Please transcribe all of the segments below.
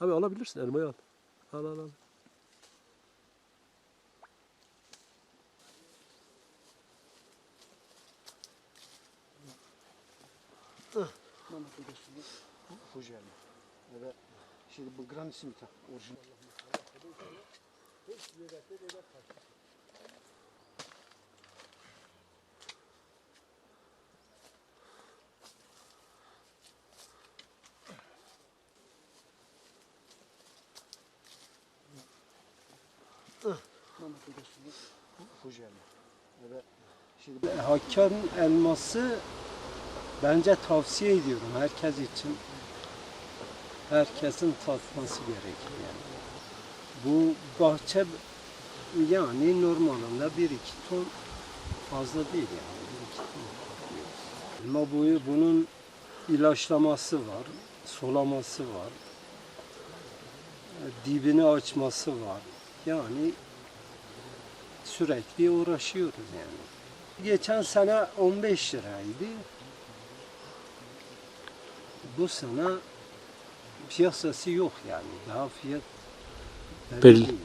Abi alabilirsin elmayı al. Al al al. Hocam. Evet. Şimdi bu gran simita orijinal. Şimdi elması bence tavsiye ediyorum herkes için. Herkesin tatması gerekir yani. Bu bahçe yani normalinde bir iki ton fazla değil yani. Bir iki ton. Elma boyu bunun ilaçlaması var, solaması var, dibini açması var. Yani sürekli uğraşıyoruz yani. Geçen sene 15 liraydı. Bu sene piyasası yok yani. Daha fiyat Belli. değil.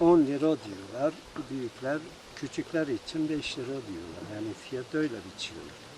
10 lira diyorlar. Büyükler, küçükler için 5 lira diyorlar. Yani fiyat öyle biçiyorlar.